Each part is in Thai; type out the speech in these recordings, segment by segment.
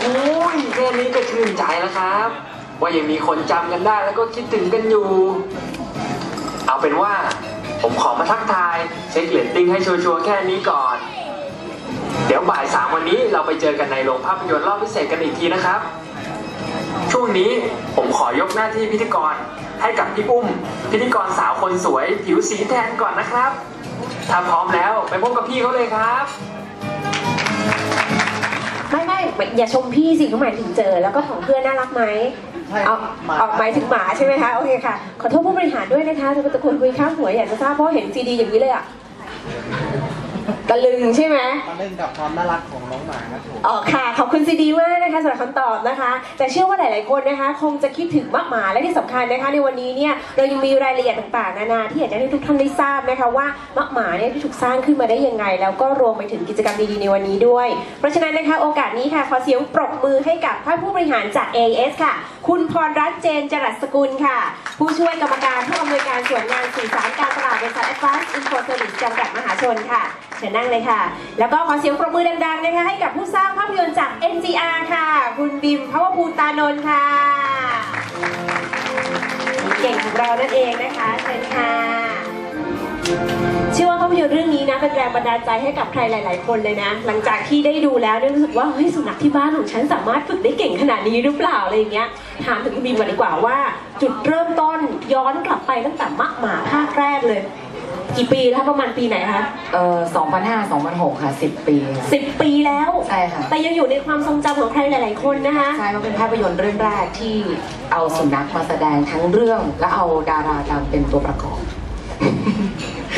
โหแค่นี้ก็ชื่นใจแล้วครับ ว่ายังมีคนจำกันได้แล้วก็คิดถึงกันอยู่ เอาเป็นว่า ผมขอมาทักทายเช็คเลตติ้งให้ชัวร์ๆแค่นี้ก่อน เดี๋ยวบ่ายสามวันนี้เราไปเจอกันในโรงภาพยนตร์รอบพิเศษกันอีกทีนะครับ ช่วงนี้ผมขอยกหน้าที่พิธีกรให้กับพี่อุ้ม พิธีกรสาวคนสวย ผิวสีแทนก่อนนะครับ ถ้าพร้อมแล้วไปพบกับพี่เขาเลยครับ อย่าชมพี่สิเขาหมายถึงเจอ แล้วก็ของเพื่อนน่ารักไหมใช่เอาหมาเอาหมายถึงหมาใช่ไหมคะโอเคค่ะ ขอโทษผู้บริหารด้วยนะคะจะเป็นตะคนคุยข้ามหัวอยากจะทราบเพราะเห็นซีดีอย่างนี้เลยอะตะลึงใช่ไหมมาเล่นกับความน่ารักของ น้องหมาครับผมอ๋อค่ะ ขอบคุณซีดีมากนะคะสำหรับคำตอบนะคะ แต่เชื่อว่าหลาย ๆ คนนะคะ คงจะคิดถึงมากหมาและที่สำคัญนะคะ ในวันนี้เนี่ยเรายังมีรายละเอียดต่าง ๆ นานาที่อยากจะให้ทุกท่านได้ทราบนะคะว่ามะหมาเนี่ยที่ถูกสร้างขึ้นมาได้ยังไง แล้วก็รวมไปถึงกิจกรรมดี ๆ ในวันนี้ด้วย เพราะฉะนั้นนะคะโอกาสนี้ค่ะขอเสียงปรบมือให้กับท่านผู้บริหารจาก AS ค่ะ คุณพรรัตน์เจนจรัสสกุลค่ะ ผู้ช่วยกรรมการผู้อำนวยการส่วนงานสื่อสารการตลาดบริษัท Advanced Info Service จำกัดมหาชนค่ะเชิญนั่งเลยค่ะ แล้วก็ขอเสียงปรบมือดัง ๆ นะคะให้กับผู้สร้างภาพยนตร์จาก NGR ค่ะ คุณบิมพาวภูตานนท์ค่ะ เก่งของเรานั่นเองนะคะเชิญค่ะเชื่อว่าภาพยนตร์เรื่องนี้นะเป็นแรงบันดาลใจให้กับใครหลาย ๆ คนเลยนะ หลังจากที่ได้ดูแล้วเนี่ยรู้สึกว่าเฮ้ยสุนัขที่บ้านของฉันสามารถฝึกได้เก่งขนาดนี้หรือเปล่าอะไรอย่างเงี้ยถามถึงคุณบีมก่อนดีกว่าว่า จุดเริ่มต้นย้อนกลับไปตั้งแต่มะหมาภาคแรกเลย กี่ปีแล้วประมาณปีไหนคะเอ่อ2005 2006 ค่ะ 10 ปีค่ะ สิบปีแล้ว ใช่ค่ะ แต่ยังอยู่ในความทรงจำของใครหลาย ๆ คนนะคะ ใช่ว่าเป็นภาพยนตร์เรื่องแรกที่เอาสุนัขมาแสดงทั้งเรื่อง และเอาดาราดังเป็นตัวประกอบ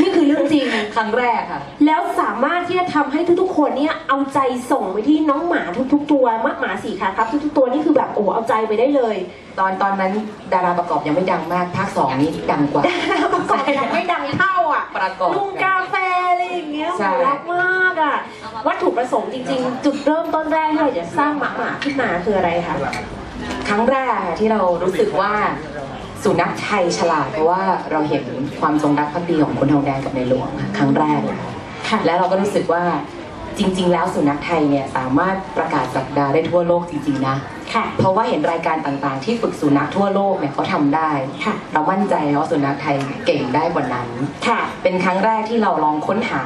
นี่คือเรื่องจริง ครั้งแรกค่ะ แล้วสามารถที่จะทำให้ทุกๆ คนเนี่ยเอาใจส่งไปที่น้องหมาทุก ๆ ตัวมะหมาสีขาครับ ทุก ๆ ตัวนี่คือแบบโอ้เอาใจไปได้เลย ตอนตอนนั้นดาราประกอบยังไม่ดังมากภาค2นี้ดังกว่า ประกอบยังไม่ดังเท่า อะประกอบลุงกาแฟอะไรอย่างเงี้ยใช่โหรักมากอะ วัตถุประสงค์จริง ๆ จุดเริ่มต้นแรกที่เราจะสร้างหมาหมาขึ้นมาคืออะไรคะครั้งแรกค่ะที่เรารู้สึกว่าสุนัขไทยฉลาดเพราะว่าเราเห็นความจงรักภักดีของคนทองแดงกับในหลวงค่ะครั้งแรกเลยค่ะค่ะและเราก็รู้สึกว่าจริง ๆ แล้วสุนัขไทยเนี่ยสามารถประกาศสักดาได้ทั่วโลกจริง ๆ นะ ค่ะ เพราะว่าเห็นรายการต่างๆ ที่ฝึกสุนัขทั่วโลกเนี่ยเขาทำได้ ค่ะ เรามั่นใจว่าสุนัขไทยเก่งได้กว่านั้น ค่ะ เป็นครั้งแรกที่เราลองค้นหา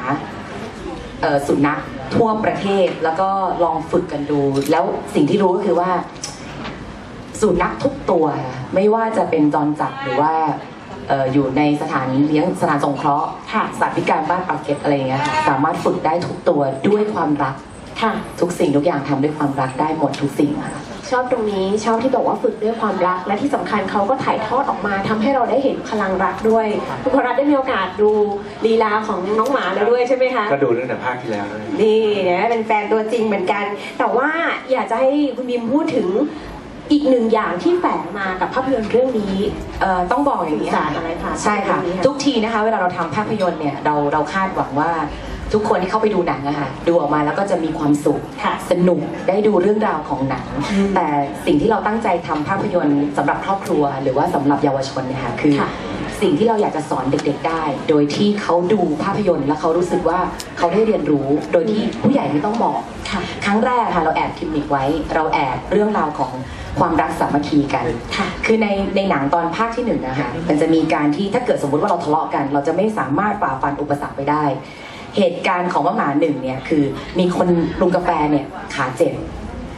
เอ่อสุนัขทั่วประเทศแล้วก็ลองฝึกกันดู แล้วสิ่งที่รู้ก็คือว่า สุนัขทุกตัว ไม่ว่าจะเป็นจรจัดหรือว่าเอ่ออยู่ในสถานเลี้ยงสถานสงเคราะห์ค่ะ สัตว์พิการบ้านปากเกร็ดอะไรอย่างเงี้ยค่ะสามารถฝึกได้ทุกตัวด้วยความรัก ค่ะ ทุกสิ่งทุกอย่างทำด้วยความรักได้หมดทุกสิ่งค่ะ ชอบตรงนี้ชอบที่บอกว่าฝึกด้วยความรัก และที่สำคัญเขาก็ถ่ายทอดออกมาทำให้เราได้เห็นพลังรักด้วยคุณพรัตน์ได้มีโอกาสดูลีลาของน้องหมาแล้วด้วยใช่ไหมคะก็ดูตั้งแต่ภาคที่แล้วด้วยนี่นะเป็นแฟนตัวจริงเหมือนกัน แต่ว่าอยากจะให้คุณบิมพูดถึงอีกหนึ่งอย่างที่แฝงมากับภาพยนตร์เรื่องนี้เอ่อต้องบอกอย่างนี้สื่อสารอะไรคะใช่ค่ะเรื่องนี้ค่ะ ทุกทีนะคะ เวลาเราทำภาพยนตร์เนี่ยเราเราคาดหวังว่า ทุกคนที่เข้าไปดูหนังอะค่ะดูออกมาแล้วก็จะมีความสุขค่ะสนุกได้ดูเรื่องราวของหนังอืมแต่สิ่งที่เราตั้งใจทำภาพยนตร์สำหรับครอบครัว หรือว่าสำหรับเยาวชนเนี่ยค่ะคือค่ะสิ่งที่เราอยากจะสอนเด็ก ๆ ได้ โดยที่เขาดูภาพยนตร์แล้วเขารู้สึกว่าเขาได้เรียนรู้ โดยที่ผู้ใหญ่ไม่ต้องบอกค่ะครั้งแรกค่ะเราแอบคิมมิกไว้ เราแอบเรื่องราวของความรักสามัคคีกันค่ะคือในในหนังตอนภาคที่หนึ่งนะคะมันจะมีการที่ถ้าเกิดสมมุติว่าเราทะเลาะกัน เราจะไม่สามารถฝ่าฟันอุปสรรคไปได้ เหตุการณ์ของว่าหมาหนึ่งเนี่ยคือมีคนลุงกาแฟเนี่ยขาเจ็บ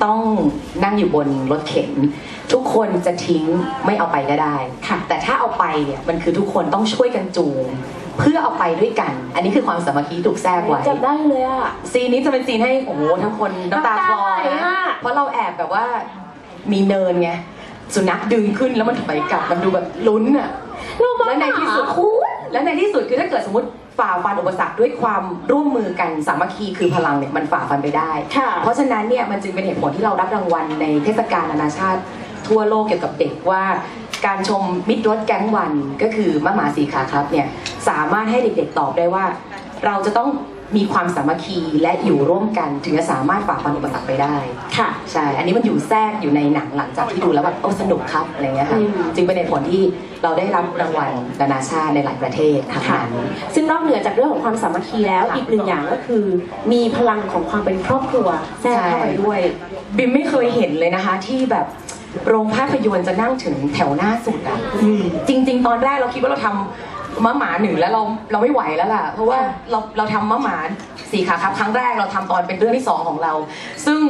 ต้องนั่งอยู่บนรถเข็น ทุกคนจะทิ้งไม่เอาไปก็ได้ค่ะแต่ถ้าเอาไปเนี่ยมันคือทุกคนต้องช่วยกันจูงเพื่อเอาไปด้วยกัน อันนี้คือความสามัคคีถูกแทรกไว้จำได้เลยอะซีนนี้จะเป็นซีนให้โอ้โหทั้งคนน้ำตาคลอน้ำตาไหลนะอะเพราะเราแอบแบบว่ามีเนินไงสุนัขดึงขึ้นแล้วมันถอยกลับมันดูแบบลุ้นอะเรามาและในที่สุดคุณแล้วในที่สุดคือถ้าเกิดสมมติ ฝ่าฟันอุปสรรคด้วยความร่วมมือกันสามัคคีคือพลังเนี่ยมันฝ่าฟันไปได้ค่ะเพราะฉะนั้นเนี่ยมันจึงเป็นเหตุผลที่เรารับรางวัลในเทศกาลนานาชาติ ทั่วโลกเกี่ยวกับเด็กว่าการชมมิตรรถแก๊งวันก็คือมะหมาสีขาครับเนี่ยสามารถให้เด็กๆตอบได้ว่า เราจะต้อง มีความสามัคคีและอยู่ร่วมกันถึงจะสามารถฝ่าฟันอุปสรรคไปได้ ค่ะ ใช่ อันนี้มันอยู่แทรกอยู่ในหนังหลังจากที่ดูแล้วแบบโอ้สนุกครับอะไรเงี้ยค่ะ อืม จึงเป็นเหตุผลที่เราได้รับรางวัลนานาชาติในหลายประเทศทั้งค่ะนั้น ซึ่งนอกเหนือจากเรื่องของความสามัคคีแล้ว ค่ะอีกหนึ่งอย่างก็คือ มีพลังของความเป็นครอบครัวแทรกเข้าไปด้วย บิมไม่เคยเห็นเลยนะคะที่แบบโรงภาพยนตร์จะนั่งถึงแถวหน้าสุดอะจริง ๆ ตอนแรกเราคิดว่าเราทำ มะหมาหนึ่งแล้วเราเราไม่ไหวแล้วล่ะ เพราะว่าเราเราทำมะหมาสี่ขาครับ ครั้งแรกเราทำตอนเป็นเรื่องที่สองของเรา ซึ่ง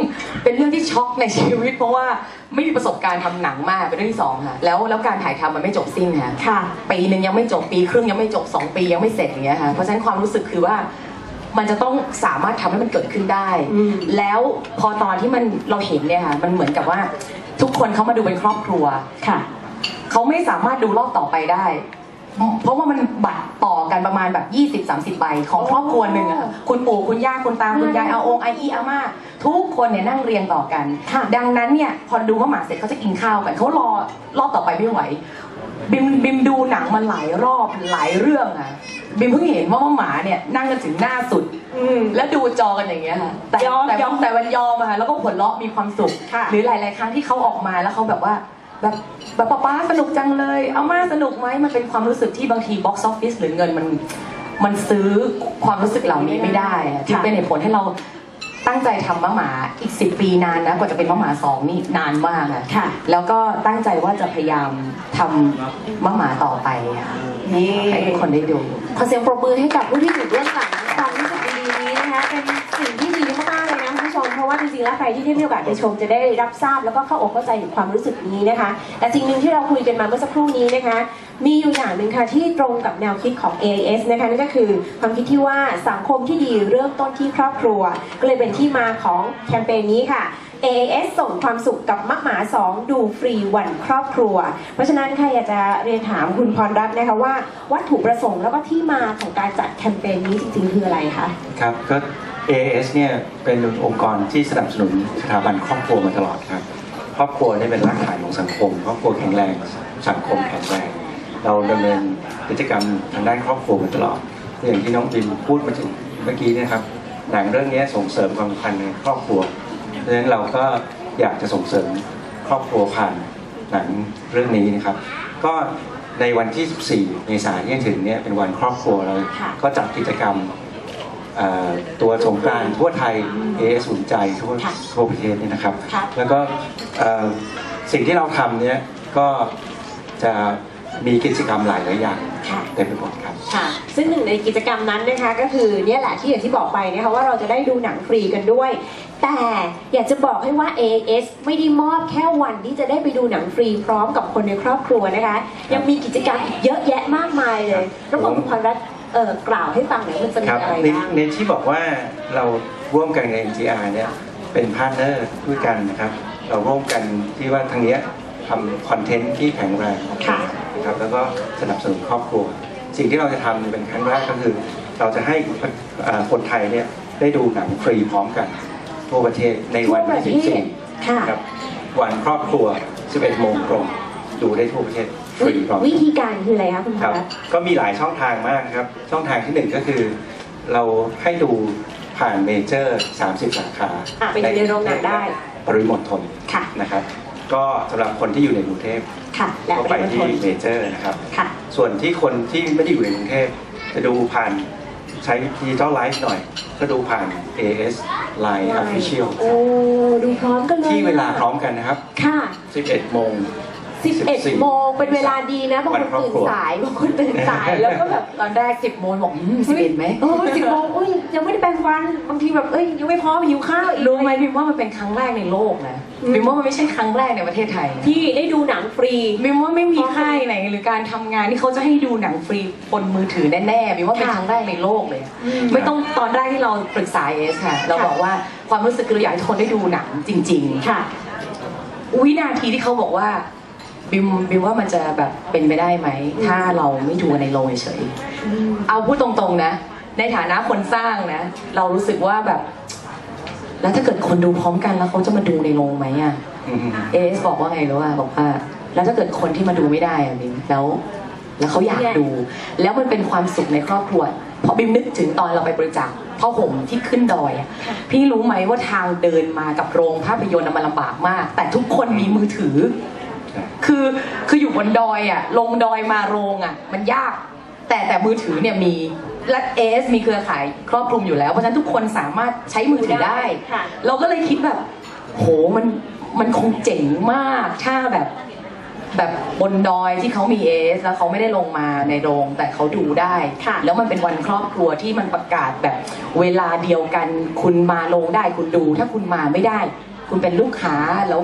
เป็นเรื่องที่ช็อกในชีวิต เพราะว่าไม่มีประสบการณ์ทำหนังมากเป็นเรื่องที่สองค่ะแล้วแล้วการถ่ายทำมันไม่จบสิ้นค่ะค่ะปีหนึ่งยังไม่จบปีครึ่งยังไม่จบสองปียังไม่เสร็จอย่างเงี้ยค่ะเพราะฉะนั้นความรู้สึกคือว่ามันจะต้องสามารถทำให้มันเกิดขึ้นได้อืมแล้วพอตอนที่มันเราเห็นเนี่ยค่ะ มันเหมือนกับว่าทุกคนเขามาดูเป็นครอบครัวค่ะ เขาไม่สามารถดูรอบต่อไปได้ เพราะว่ามันบัตรต่อกันประมาณแบบ 20-30 ใบของครอบครัวหนึ่งอะค่ะคุณปู่คุณย่าคุณตาคุณยายอาองอาอีอาม่าทุกคนเนี่ยนั่งเรียงต่อกันค่ะดังนั้นเนี่ยพอดูว่าหมาเสร็จเขาจะกินข้าวกันเขารอรอบต่อไปไม่ไหวบิมบิมดูหนังมาหลายรอบหลายเรื่องอะบิมเพิ่งเห็นว่าหมาเนี่ยนั่งกันถึงหน้าสุดอืมแล้วดูจอกันอย่างเงี้ยค่ะแต่ยอมแต่ยอมแต่มันยอมอะค่ะแล้วก็หัวเราะมีความสุขค่ะหรือหลาย ๆ ครั้งที่เขาออกมาแล้วเขาแบบว่า แบบแบบป๊าป๊าสนุกจังเลยเอามาสนุกไหมมันเป็นความรู้สึกที่บางทีบ็อกซ์ออฟฟิศหรือเงินมันมันซื้อความรู้สึกเหล่านี้ไม่ได้อะจึงเป็นเหตุผลให้เราตั้งใจทำมะหมาอีกสิปีนานนะกว่าจะเป็นมะหมาสองนี่นานมากอะค่ะ แล้วก็ตั้งใจว่าจะพยายามทำมะหมาต่อไปอะนี่ให้ทุกคนได้ดู ขอเสียงปรบมือให้กับผู้ที่อยู่เบื้องหลังความรู้สึกดีๆนี้นะคะเป็นสิ่งที่ดี ว่าจริงๆแล้วใครที่ได้มีโอกาสไปชมจะได้รับทราบแล้วก็เข้าอกเข้าใจถึงความรู้สึกนี้นะคะ แต่สิ่งหนึ่งที่เราคุยกันมาเมื่อสักครู่นี้นะคะ มีอยู่อย่างหนึ่งค่ะที่ตรงกับแนวคิดของ AIS นะคะนั่นก็คือความคิดที่ว่าสังคมที่ดีเริ่มต้นที่ครอบครัว ก็เลยเป็นที่มาของแคมเปญนี้ค่ะ AAS ส่งความสุขกับมะหมา 2 ดูฟรีวันครอบครัว เพราะฉะนั้นค่ะอยากจะเรียนถามคุณพรรัตน์นะคะว่าวัตถุประสงค์แล้วก็ที่มาของการจัดแคมเปญนี้จริงๆ คืออะไรคะ ครับก็ AAS เนี่ยเป็นองค์กรที่สนับสนุนสถาบันครอบครัวมาตลอดครับ ครอบครัวเนี่ยเป็นรากฐานของสังคม ครอบครัวแข็งแรงสังคมแข็งแรง เราดำเนินกิจกรรมทางด้านครอบครัวมาตลอด อย่างที่น้องบินพูดมาถึงเมื่อกี้นะครับหนังเรื่องนี้ส่งเสริมความสัมพันธ์ในครอบครัวเพราะฉะนั้นเราก็อยากจะส่งเสริมครอบครัวผ่านหนังเรื่องนี้นะครับ ก็ในวันที่ 14 เมษายนที่ถึงเนี่ยเป็นวันครอบครัวเราก็จัดกิจกรรม ตัวสงกรานต์ทั่วไทยเอสนใจทั่วค่ะทั่วประเทศเนี่ยนะครับ ค่ะ แล้วก็เอ่อสิ่งที่เราทำเนี่ยก็จะมีกิจกรรมหลายหลายๆอย่างค่ะ เต็มไปหมดครับ ค่ะ ซึ่งหนึ่งในกิจกรรมนั้นนะคะก็คือเนี่ยแหละที่อย่างที่บอกไปนะคะว่าเราจะได้ดูหนังฟรีกันด้วย แต่อยากจะบอกให้ว่า AS ไม่ได้มอบแค่วันที่จะได้ไปดูหนังฟรีพร้อมกับคนในครอบครัวนะคะ ยังมีกิจกรรมอีกเยอะแยะมากมายเลยรบกวนคุณพรรัตน์ เอ่อกล่าวให้ฟังหน่อยมันจะมีครับอะไรในบ้าง ในที่บอกว่าเราร่วมกันใน NGR เนี่ยเป็นพาร์ทเนอร์ด้วยกันนะครับ เราร่วมกันที่ว่าทางเนี้ยทำคอนเทนต์ที่แข็งแรงค่ะ นะครับแล้วก็สนับสนุนครอบครัว สิ่งที่เราจะทำเป็นครั้งแรกก็คือ เราจะให้เอ่อคนไทยเนี่ยได้ดูหนังฟรีพร้อมกันทั่วประเทศในวันทั่วประเทที่ศค่ะ14ครับวันครอบครัว 11 โมงตรงดูได้ทั่วประเทศ ฟรีพร้อมกันวิธีการคืออะไรคะคุณพครรับรัตน์ก็มีหลายช่องทางมากครับ ช่องทางที่หนึ่งก็คือ เราให้ดูผ่านเมเจอร์ 30 สาขาอะไปดูในโรงหนังได้ปริมณฑลค่ะนะครับ ก็สำหรับคนที่อยู่ในกรุงเทพค่ะและก็ปไปริมณฑที่ลเมเจอร์นะครับค่ะส่วนที่คนที่ไม่ได้อยู่ในกรุงเทพจะดูผ่านใช้ดิจิตอลไลฟ์หน่อย ก็ดูผ่าน AS Line Official โอ้ดูพร้อมกันเลยที่เวลาพร้อมกันนะครับ ค่ะ 11 โมง 11 โมงเป็นเวลาดีนะบางคนวันครอบตื่นครัวสายบางคนตื่นสายแล้วก็แบบตอนแรก 10 โมงบอกสิบเอ็ดไหมเออสิบโมงอุ้ยยังไม่ได้แปรงฟันบางทีแบบเอ้ยยังไม่พร้อมหิวข้าวอีกรู้ไหมบิมว่ามันเป็นครั้งแรกในโลกนะอืมบิมว่ามันไม่ใช่ครั้งแรกในประเทศไทย ที่ได้ดูหนังฟรีบิมว่าไม่มีค่ายไหนหรือการทำงานที่เขาจะให้ดูหนังฟรีบนมือถือแน่ๆบิมว่าเป็นค่ะครั้งแรกในโลกเลยอืมไม่ต้องตอนแรกที่เราปรึกษาเอสค่ะ เราค่ะบอกว่าความรู้สึกคือเราอยากให้ทุกคนได้ดูหนังจริง ๆ ค่ะ วินาทีที่เขาบอกว่า บิมบิมว่ามันจะแบบเป็นไปได้ไหม ถ้าเราไม่ดูในโรงเฉยๆเอาพูดตรงๆนะ ในฐานะคนสร้างนะ เรารู้สึกว่าแบบ แล้วถ้าเกิดคนดูพร้อมกันแล้วเขาจะมาดูในโรงไหมอะอืมเอสบอกว่าไงรู้ว่าบอกว่า แล้วถ้าเกิดคนที่มาดูไม่ได้อะบิมแล้ว แล้วเขาอยากดู แล้วมันเป็นความสุขในครอบครัวเพราะบิมนึกถึงตอนเราไปบริจาคผ้าห่มที่ขึ้นดอยอะพี่รู้ไหมว่าทางเดินมากับโรงภาพยนตร์อะมันลำบากมาก แต่ทุกคนมีมือถือ คือคืออยู่บนดอยอะ ลงดอยมาโรงอะ มันยาก แต่แต่มือถือเนี่ยมีและเอสมีเครือข่ายครอบคลุมอยู่แล้ว เพราะฉะนั้นทุกคนสามารถใช้มือถือได้ค่ะเราก็เลยคิดแบบ โหมันมันคงเจ๋งมากถ้าแบบแบบบนดอยที่เขามีเอสแล้วเขาไม่ได้ลงมาในโรงแต่เขาดูได้ค่ะแล้วมันเป็นวันครอบครัวที่มันประกาศแบบเวลาเดียวกัน คุณมาลงได้คุณดู ถ้าคุณมาไม่ได้ คุณเป็นลูกค้าแล้ว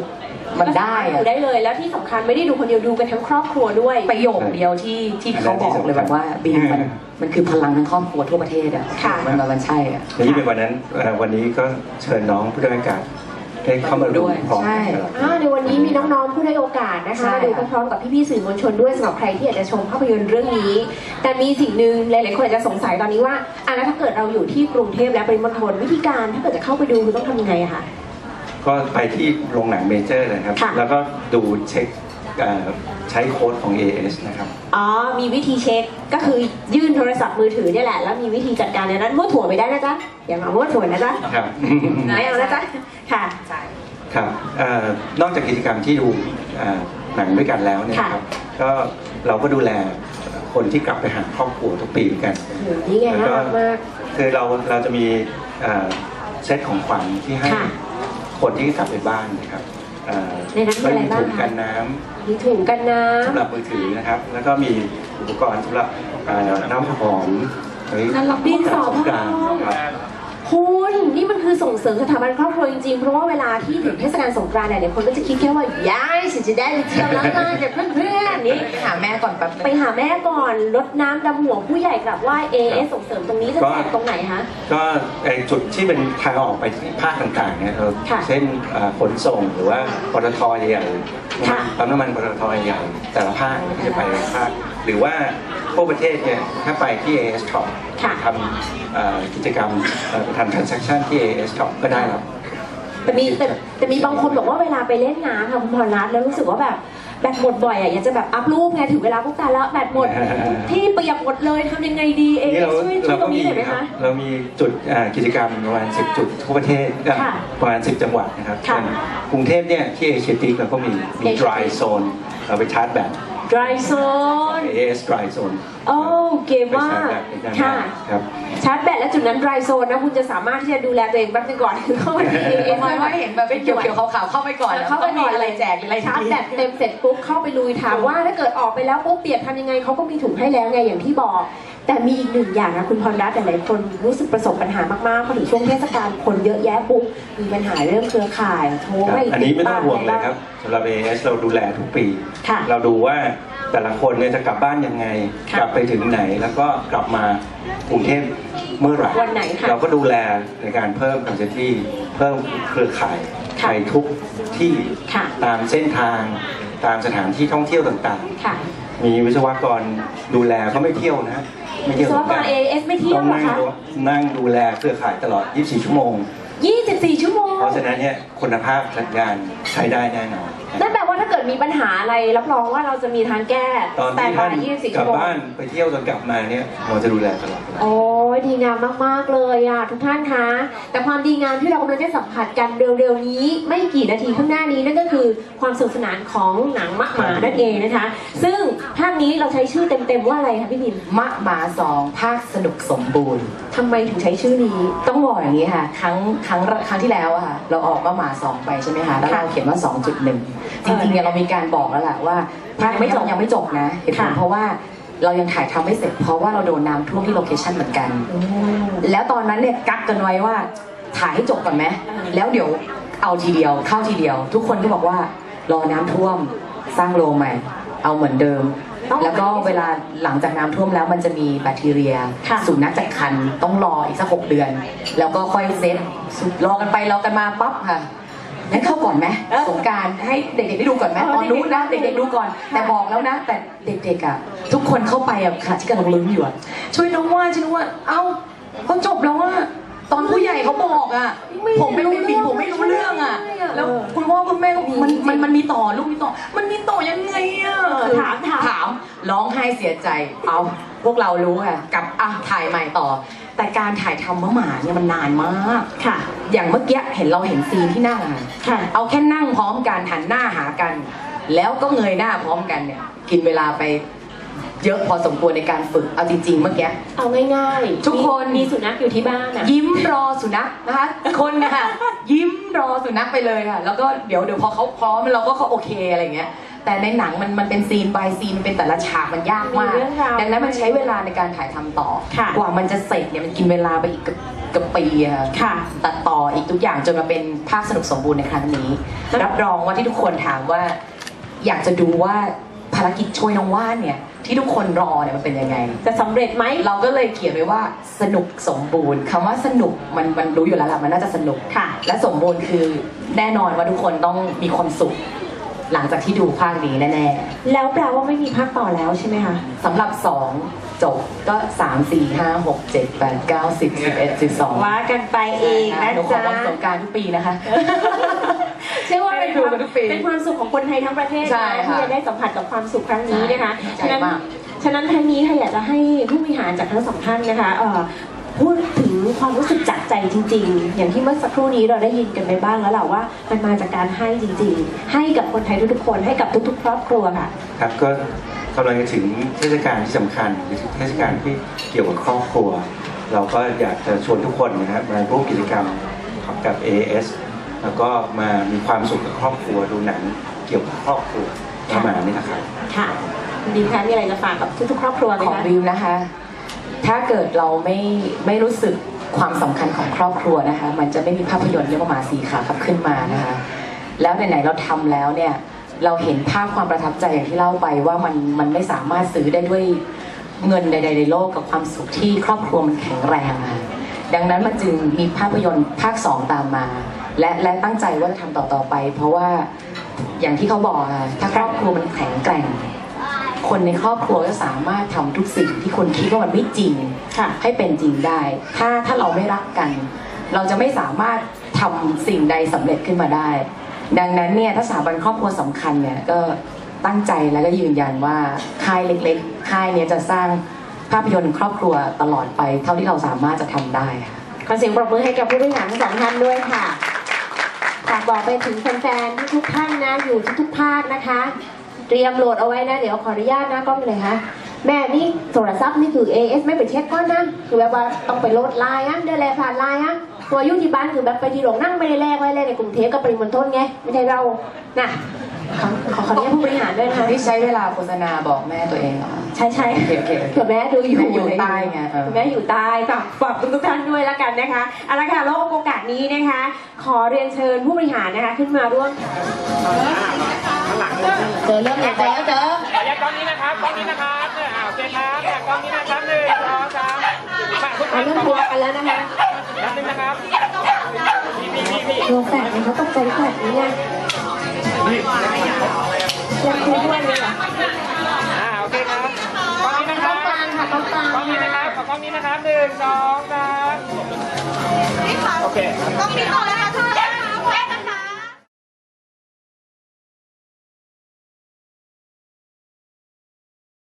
มันได้ดูอะได้เลย แล้วที่สำคัญไม่ได้ดูคนเดียวดูกันทั้งครอบครัวด้วย ประโยคเดียวที่ที่เขาบอกเลยแบบว่าบีมมันมันคือพลังทั้งครอบครัวทั่วประเทศอะค่ะ มันมันใช่อะและยิ่งเป็นวันนั้นเอ่อวันนี้ก็เชิญน้องผู้ได้รับการได้เข้ามาร่วมพร้อมใช่กันตลอด อ่าในวันนี้มีน้องๆผู้ได้โอกาสนะคะใช่มาดูพร้อมๆกับพี่ๆสื่อมวลชนด้วยสำหรับใครที่อยากจะชมภาพยนตร์เรื่องนี้ แต่มีสิ่งหนึ่งหลายๆคนอาจจะสงสัยตอนนี้ว่าอะแล้วถ้าเกิดเราอยู่ที่กรุงเทพและปริมณฑลวิธีการถ้าเกิดจะเข้าไปดูคือต้องทำยังไงอะคะ ก็ไปที่โรงหนังเมเจอร์นะครับ ค่ะ แล้วก็ดูเช็คเอ่อใช้โค้ดของ AS นะครับ อ๋อ มีวิธีเช็คก็คือยื่นโทรศัพท์มือถือเนี่ยแหละ แล้วมีวิธีจัดการในนั้นมั่วถั่วไม่ได้นะจ๊ะอย่ามามั่วถั่วนะจ๊ะครับไม่เอานะจ๊ะค่ะ ครับเอ่อนอกจากกิจกรรมที่ดูเอ่อหนังด้วยกันแล้วเนี่ยค่ะ ครับ ก็เราก็ดูแลคนที่กลับไปหาครอบครัวทุกปีเหมือนกันโอ้โหนี่ไงน่ารักมาก คือเราเราจะมีเอ่อเซตของขวัญที่ให้ค่ะ คนที่กลับไปบ้านนะครับเอ่อในนั้นมีอะไรบ้างก็มีถุงคะกันน้ำมีถุงกันน้สำหรับมือถือนะครับ แล้วก็มีอุปกรณ์สำหรับเอ่อน้ำหอมเฮ้ยำนั่นรับดินสอสพ่งกรานต์อครับ คุณนี่มันคือส่งเสริมสถาบันครอบครัวจริงๆ เพราะว่าเวลาที่ถึงเทศกาลสงกรานต์เนี่ยหลายคนก็จะคิดแค่ว่าย้ายฉันจะได้ไปเที่ยวแล้วนะกับเพื่อนๆนี่ไปหาแม่ก่อนแป๊บนึงไปหาแม่ก่อนลดน้ำดำหัวผู้ใหญ่กลับไหว่าเอเอส่งเสริมตรงนี้จะแจกตรงไหนคะ ก็ไอจุดที่เป็นทางออกไปที่ภาคต่างๆเนี่ยเราค่ะ เช่นเอ่อขนส่งหรือว่าปตทใหญ่ค่ะๆปั๊มน้ำมันปตทใหญ่ๆแต่ละภาคเนี่ยจะไปแต่ละภาคหรือว่า ทั่วประเทศเนี่ยถ้าไปที่ AS Shop ค่ะ ทำเอ่อกิจกรรมเอ่อทำ transaction ที่ AS Shop ก็ได้ครับ แต่มีแต่แต่มีบางคนบอกว่าเวลาไปเล่นน้ำค่ะคุณพรรัตน์แล้วรู้สึกว่าแบบแบตหมดบ่อยอะอยากจะแบบอัพรูปไงถึงเวลาพวกตายแล้วแบตหมด ที่เปียกหมดเลยทำยังไงดีเอนี่เราช่วยช่วเรายตรก็งมีนี้หน่อยไหมครับคะ เรามีจุดอ่ากิจกรรมประมาณ 10 จุดทั่วประเทศอะค่ะประมาณ 10 จังหวัดนะครับค่ะเช่นกรุงเทพเนี่ยที่เอเชียติกเราก็มีมี Asia dry zone เราไปชาร์จแบต dry zone AS dry zone โอ้เกมไปว่าชาร์จแบตได้ค่ะ ครับชาร์จแบตและจุดนั้น dry zone นะคุณจะสามารถที่จะดูแลตัวเองแป๊บนึงก่อนคือเข้ามาที่ AS ทำไมว่าเห็นแบบเป็นเขียวๆขาวๆเข้าไปก่อนแล้วเข้าไปก็มีอะไรแจกหรืออะไรชาร์จแบตเต็มเสร็จปุ๊บเข้าไปลุยถามว่าถ้าเกิดออกไปแล้วปุ๊บเปียกทำยังไงเขาก็มีถุงให้แล้วไงอย่างที่บอก แต่มีอีกหนึ่งอย่างนะคุณพรรัตน์หลายๆคนรู้สึกประสบปัญหามากๆพอถึงช่วงเทศกาลคนเยอะแยะปุ๊บมีปัญหาเรื่องเครือข่ายโทรครับไม่อันนี้ไม่ต้องห่วงเลยบ้าครับสำหรับ AS เราดูแลทุกปีค่ะเราดูว่า แต่ละคนเนี่ยจะกลับบ้านยังไงค่ะกลับไปถึงไหนแล้วก็กลับมากรุงเทพเมื่อไหร่วันไหนค่ะเราก็ดูแลในการเพิ่ม capacity เพิ่มเครือข่ายค่ะไปทุกที่ค่ะตามเส้นทางตามสถานที่ท่องเที่ยวต่างค่ะๆมีวิศวกรดูแลเขาไม่เที่ยวนะไม่เที่ยววิศวกร AS ไม่เที่ยวต้องเหรอนั่งคะดูนั่งดูแลเครือข่ายตลอด 24 ชั่วโมง 24 ชั่วโมง เพราะฉะนั้นเนี่ยคุณภาพสัญญาณใช้ได้แน่นอนนั่นแปลว่าถ้าเกิ ดมีปัญหาอะไรรับรองว่าเราจะมีทางแก้ตอนแต่ที่บาท่านย24กลัชั่บวโมง บ้านไปเที่ยวจนกลับมาเนี่ยเราจะดูแลตลอดเวลาโอ้ยดีงามมาก ๆ เลยอะทุกท่านคะ แต่ความดีงามที่เรากำลังได้สัมผัสกันเร็ว ๆ นี้ ไม่กี่นาทีข้างหน้านี้นั่นก็คือความสนุกสนานของหนังมะหมานั่นเองนะคะ ซึ่งภาคนี้เราใช้ชื่อเต็ม ๆ ว่าอะไรคะพี่พิมมะหมาสองภาคสนุกสมบูรณ์ ทำไมถึงใช้ชื่อนี้ ต้องบอกอย่างนี้ค่ะ ครั้งครั้งครั้งที่แล้วอะค่ะ เราออกมาหมาสองไปใช่ไหมคะแล้วเราค่ะเขียนว่า 2.1 จริงๆเนี่ยเรามีการบอกแล้วแหละว่าภาคยังไม่นี้จบยังไม่จบนะเหตุผลค่ะเพราะว่าเรายังถ่ายทำไม่เสร็จ เพราะว่าเราโดนน้ำท่วมที่โลเคชั่นเหมือนกัน แล้วตอนนั้นเนี่ยกักกันไว้ว่าถ่ายให้จบก่อนไหมแล้วเดี๋ยวเอาทีเดียวเข้าทีเดียว ทุกคนก็บอกว่ารอน้ำท่วมสร้างโรงใหม่ เอาเหมือนเดิมต้องแล้วก็เวลาหลังจากน้ำท่วมแล้วมันจะมีแบคทีเรียค่ะสุนัขจากคันต้องรออีกสักหกเดือน แล้วก็ค่อยเซ็ตรอกันไปรอกันมาปั๊บค่ะ งั้นเข้าก่อนไหมเออสงกรารให้เด็กๆได้ดูก่อนไหมเออตอนนู้นนะเด็เด็กกๆๆดูก่อน แต่บอกแล้วนะ แต่เด็กๆอะทุกคนเข้าไปอะค่ะที่กำลังลุ้นอยู่อะช่วยน้องว่าช่วยน้องว่าเอ้าเขาจบแล้วว่าตอนผู้ใหญ่เขาบอกอะไม่ผมเป็นรู้เบบีเรื่องผมไม่รู้เรื่องอะไม่รู้เรื่องแล้วคุณพ่อคุณแม่ก็มันมันมันมีต่อลูกมีต่อ มันมีต่อยังไงอะเออถามถามถามร้องไห้เสียใจ เอาพวกเรารู้ค่ะกลับอะถ่ายใหม่ต่อ แต่การถ่ายทำมะหมาเนี่ยมันนานมาก ค่ะ อย่างเมื่อกี้เห็นเราเห็นซีนที่นั่งอะค่ะ เอาแค่นั่งพร้อมกันหันหน้าหากัน แล้วก็เงยหน้าพร้อมกันเนี่ย กินเวลาไปเยอะพอสมควรในการฝึก เอาจริงๆเมื่อกี้ เอาง่ายๆทุกคนมีมีสุนัขอยู่ที่บ้านอะ ยิ้มรอสุนัขนะคะ คนเนยค่ะยิ้มรอสุนัขไปเลยค่ะ แล้วก็เดี๋ยวเดี๋ยวพอเขาพร้อมเราก็เขาโอเคอะไรเงี้ย แต่ในหนังมันมันเป็นซีนบายซีนเป็นแต่ละฉากมันยากมาก มีเรื่องราว ดังนั้นมันใช้เวลาในการถ่ายทำต่อ ค่ะ กว่ามันจะเสร็จเนี่ยมันกินเวลาไปอีกเกับเกับปีอะค่ะตัดต่ออีกทุกอย่างจนมาเป็นภาพสนุกสมบูรณ์ในครั้งนี้รับรองว่าที่ทุกคนถามว่า อยากจะดูว่าภารกิจช่วยน้องว่านเนี่ย ที่ทุกคนรอเนี่ยมันเป็นยังไง จะสำเร็จไหม เราก็เลยเขียนไว้ว่าสนุกสมบูรณ์คำว่าสนุกมันมันรู้อยู่แล้วล่ะมันน่าจะสนุก ค่ะ และสมบูรณ์คือแน่นอนว่าทุกคนต้องมีความสุข หลังจากที่ดูภาคนี้แน่แล้วแปลว่าไม่มีภาคต่อแล้วใช่ไหมคะๆสำหรับ 2 จบก็ 3 4 5 6 7 8 9 10 11 12ว่ากันไปเองนะหนูขอจ๊ะวันสงกรารทุกปีนะคะ เชื่อว่าเป็นความให้ดูกันทุกปีเป็นความสุขของคนไทยทั้งประเทศใช่นะค่ะที่จะได้สัมผัสกับความสุขครั้งนี้นะคะใช่ฉะนั้นมาก ฉะนั้นทางนี้ค่ะอยากจะให้ผู้บริหารจากทั้งสองท่านนะคะเอ่อ พูดถึงความรู้สึกจากใจจริง ๆ อย่างที่เมื่อสักครู่นี้เราได้ยินกันไปบ้างแล้วแหละว่ามันมาจากการให้จริง ๆ ให้กับคนไทยทุกๆคนให้กับทุก ๆ ครอบครัวค่ะ ครับก็กำลังจะถึงเทศกาลที่สำคัญคือเทศกาลที่เกี่ยวกับครอบครัว เราก็อยากจะชวนทุกคนนะครับมาร่วมกิจกรรมกับ AS แล้วก็มามีความสุขกับครอบครัวดูหนังเกี่ยวกับครอบครัวประมาณนี้นะครับค่ะคุณดีคะมีอะไรจะฝากกับทุกๆครอบครัวไหมของคะ วิวนะคะ ถ้าเกิดเราไม่ไม่รู้สึกความสำคัญของครอบครัวนะคะ มันจะไม่มีภาพยนตร์เรื่องหมาสีขาขับขึ้นมานะคะ แล้วไหนๆเราทำแล้วเนี่ยเราเห็นภาพความประทับใจอย่างที่เล่าไปว่ามันมันไม่สามารถซื้อได้ด้วยเงินใดๆในโลกกับความสุขที่ครอบครัวมันแข็งแรงอะดังนั้นมันจึงมีภาพยนตร์ภาคสองตามมา และและตั้งใจว่าจะทำต่อๆไป เพราะว่าอย่างที่เขาบอกอะถ้าครอบครัวมันแข็งแกร่ง คนในครอบครัวก็สามารถทำทุกสิ่งที่คนคิดว่ามันไม่จริงค่ะให้เป็นจริงได้ ถ้าถ้าเราไม่รักกัน เราจะไม่สามารถทำสิ่งใดสำเร็จขึ้นมาได้ ดังนั้นเนี่ยถ้าสถาบันครอบครัวสำคัญเนี่ยก็ตั้งใจแล้วก็ยืนยันว่าค่ายเล็กๆ ค่ายเนี้ยจะสร้างภาพยนตร์ครอบครัวตลอดไป เท่าที่เราสามารถจะทำได้ค่ะขอเสียงปรบมือให้กับผู้บริหารทั้งสองท่านด้วยค่ะฝากบอกไปถึงแฟนๆทุกๆท่านนะอยู่ทุกๆภาคนะคะ เตรียมโหลดเอาไว้นะ เดี๋ยวขออนุญาตนะกล้องเลยค่ะแม่นี่โทรศัพท์นี่คือ AS ไม่ไปเช็คก่อนนะคือแบบว่าต้องไปโหลดไลน์อะเดินแลผ่านไลน์อะตัวอยุ่ที่บ้านคือแบบไปที่โรงนั่งไม่ได้แลกไว้เลยในกรุงเทพกับปริมณฑลไงไม่ใช่เราน่ะขอขอขออนุญาตผู้บริหารด้วยนะคะที่ใช้เวลาโฆษณาบอกแม่ตัวเองเหรอใช่ใช่โอเคโอเคโอเคเผื่อแม่ดูอยู่แม่อยู่ใต้ไงเออ แม่อยู่ใต้ฝากฝากทุกท่านด้วยละกันนะคะเอาละค่ะแล้วโอกาสนี้นะคะ ขอเรียนเชิญผู้บริหารนะคะ ขึ้นมาร่วม เจอเริ่มแล้วเจอเจอขออนุญาตกล้องนี้นะครับกล้องนี้นะครับเนี่ยอ่าโอเคครับเนี่ยกล้องนี้นะครับหนึ่งสองสามมาทุกเอาท่านเริ่มขอทัวร์กันแล้วนะคะนับหนึ่งนะครับพี่พี่พี่พี่ตัวแฝดเนี่ยเขาตกใจแฝดนี้ไงยังคุยด้วยเลยเหรออ่าโอเคครับกล้องนี้นะคต้รัอบงกลางค่ะต้องกลางกล้องนี้นะครับขอกล้องนี้นะครับหนึ่งสองสามโอเค ต้องมีต่อแล้วค่ะ